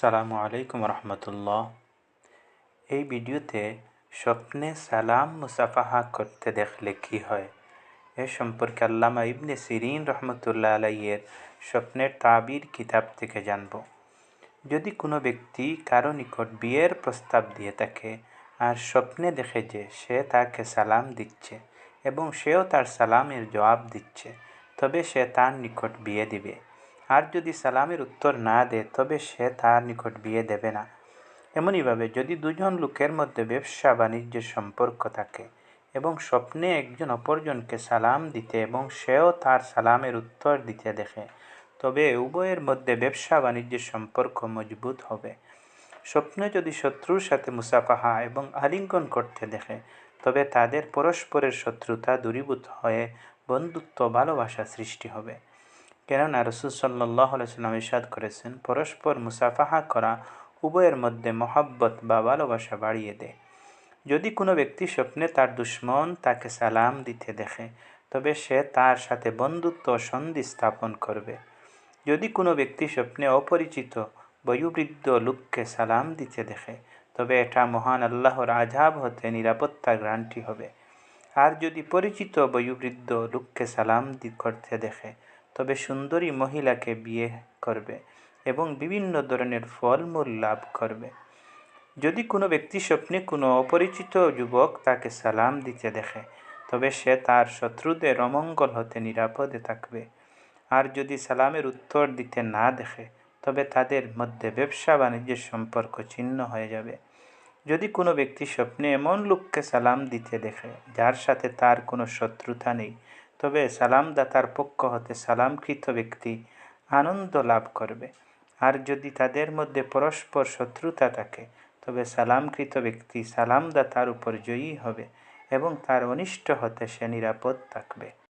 আসসালামু আলাইকুম রহমতুল্লাহ। এই ভিডিওতে স্বপ্নে সালাম মুসাফাহা করতে দেখলে কি হয়? এ সম্পর্কে আল্লামা ইবনে সিরিন রহমতুল্লাহ আলাইয়ের স্বপ্নের তাবির কিতাব থেকে জানব। যদি কোনো ব্যক্তি কারও নিকট বিয়ের প্রস্তাব দিয়ে থাকে আর স্বপ্নে দেখে যে সে তাকে সালাম দিচ্ছে এবং সেও তার সালামের জবাব দিচ্ছে, তবে সে তার নিকট বিয়ে দিবে। আর যদি সালামের উত্তর না দেয়, তবে সে তার নিকট বিয়ে দেবে না। এমনইভাবে যদি দুজন লোকের মধ্যে ব্যবসা বাণিজ্যের সম্পর্ক থাকে এবং স্বপ্নে একজন অপরজনকে সালাম দিতে এবং সেও তার সালামের উত্তর দিতে দেখে, তবে উভয়ের মধ্যে ব্যবসা বাণিজ্যের সম্পর্ক মজবুত হবে। স্বপ্নে যদি শত্রুর সাথে মুসাফাহা এবং আলিঙ্গন করতে দেখে, তবে তাদের পরস্পরের শত্রুতা দূরীভূত হয়ে বন্ধুত্ব ভালোবাসা সৃষ্টি হবে। কেননা রসুল সাল্লাহ সাল্লাম ইসাদ করেছেন, পরস্পর মুসাফাহা করা উভয়ের মধ্যে মহাব্বত বা ভালোবাসা বাড়িয়ে দেয়। যদি কোনো ব্যক্তি স্বপ্নে তার দুশ্মন তাকে সালাম দিতে দেখে, তবে সে তার সাথে বন্ধুত্ব সন্ধি স্থাপন করবে। যদি কোনো ব্যক্তি স্বপ্নে অপরিচিত বয়োবৃদ্ধ লোককে সালাম দিতে দেখে, তবে এটা মহান আল্লাহর আজাব হতে নিরাপত্তার গ্রান্টি হবে। আর যদি পরিচিত বয়োবৃদ্ধ লোককে সালাম করতে দেখে তবে সুন্দরী মহিলাকে বিয়ে করবে এবং বিভিন্ন ধরনের ফলমূল লাভ করবে। যদি কোনো ব্যক্তি স্বপ্নে কোনো অপরিচিত যুবক তাকে সালাম দিতে দেখে, তবে সে তার শত্রুদের অমঙ্গল হতে নিরাপদে থাকবে। আর যদি সালামের উত্তর দিতে না দেখে, তবে তাদের মধ্যে ব্যবসা বাণিজ্যের সম্পর্ক ছিন্ন হয়ে যাবে। যদি কোনো ব্যক্তি স্বপ্নে এমন লোককে সালাম দিতে দেখে, যার সাথে তার কোনো শত্রুতা নেই তবে সালামদাতার পক্ষ হতে সালামকৃত ব্যক্তি আনন্দ লাভ করবে। আর যদি তাদের মধ্যে পরস্পর শত্রুতা থাকে, তবে সালামকৃত ব্যক্তি সালামদাতার উপর জয়ী হবে এবং তার অনিষ্ট হতে সে নিরাপদ থাকবে।